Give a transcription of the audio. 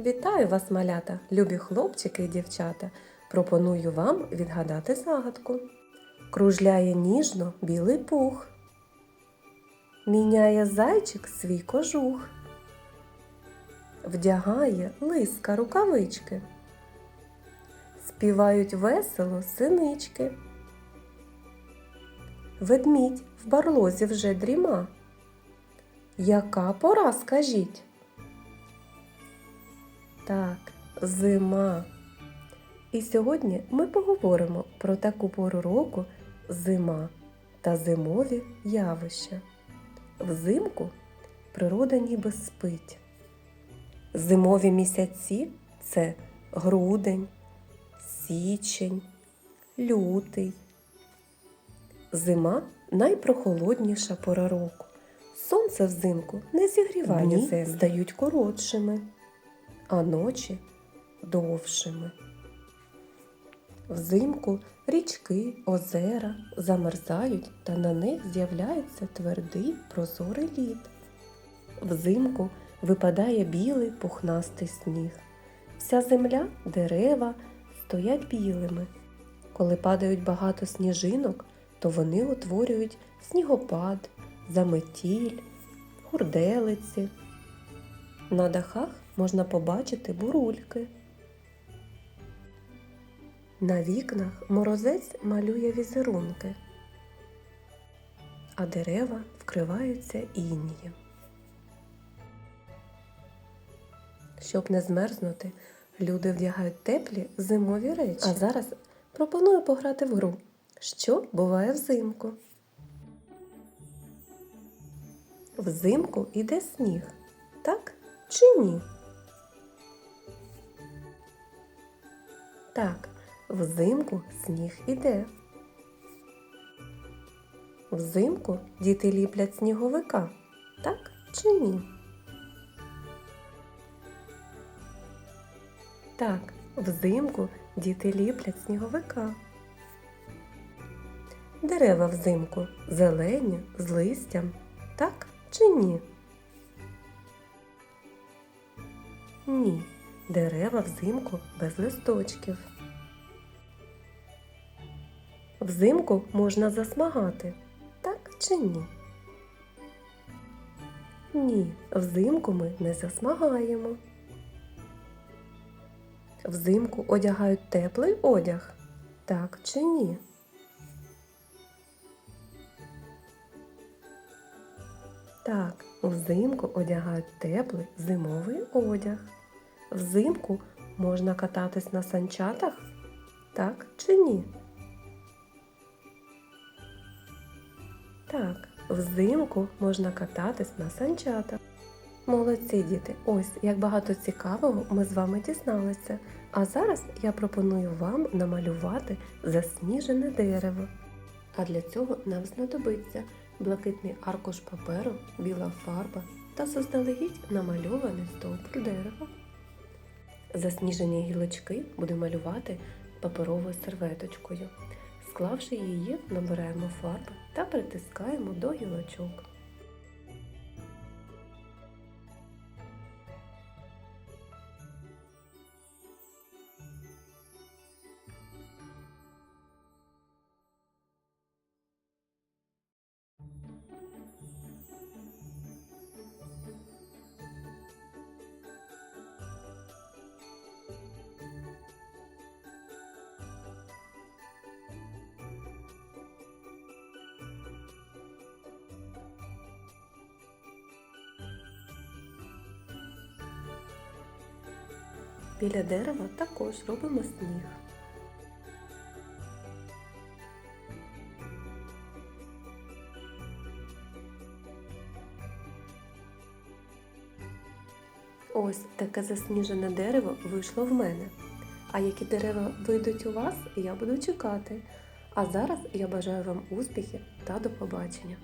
Вітаю вас, малята, любі хлопчики і дівчата. Пропоную вам відгадати загадку. Кружляє ніжно білий пух. Міняє зайчик свій кожух. Вдягає лиска рукавички. Співають весело синички. Ведмідь в барлозі вже дріма. Яка пора, скажіть? Так, зима. І сьогодні ми поговоримо про таку пору року зима та зимові явища. Взимку природа ніби спить. Зимові місяці це грудень, січень, лютий. Зима найпрохолодніша пора року. Сонце взимку не зігріває Дні стають коротшими, а ночі довшими. Взимку річки, озера замерзають та на них з'являється твердий прозорий лід. Взимку випадає білий пухнастий сніг. Вся земля, дерева стоять білими. Коли падають багато сніжинок, то вони утворюють снігопад, заметіль, гурделиці. На дахах можна побачити бурульки. На вікнах морозець малює візерунки, а дерева вкриваються інієм. Щоб не змерзнути, люди вдягають теплі зимові речі. А зараз пропоную пограти в гру. Що буває взимку? Взимку йде сніг, так чи ні? Так, взимку сніг іде. Взимку діти ліплять сніговика, так чи ні? Так, взимку діти ліплять сніговика. Дерева взимку зелені з листям, так чи ні? Ні, дерева взимку без листочків. Взимку можна засмагати, так чи ні? Ні, взимку ми не засмагаємо. Взимку одягають теплий одяг, так чи ні? Так, взимку одягають теплий зимовий одяг. Взимку можна кататись на санчатах? Так чи ні? Так, взимку можна кататись на санчатах. Молодці діти! Ось як багато цікавого ми з вами дізналися. А зараз я пропоную вам намалювати засніжене дерево. А для цього нам знадобиться блакитний аркуш паперу, біла фарба та заздалегідь намальований стовбур дерева. Засніжені гілочки будемо малювати паперовою серветочкою. Склавши її, набираємо фарби та притискаємо до гілочок. Біля дерева також робимо сніг. Ось таке засніжене дерево вийшло в мене. А які дерева вийдуть у вас, я буду чекати. А зараз я бажаю вам успіхів та до побачення!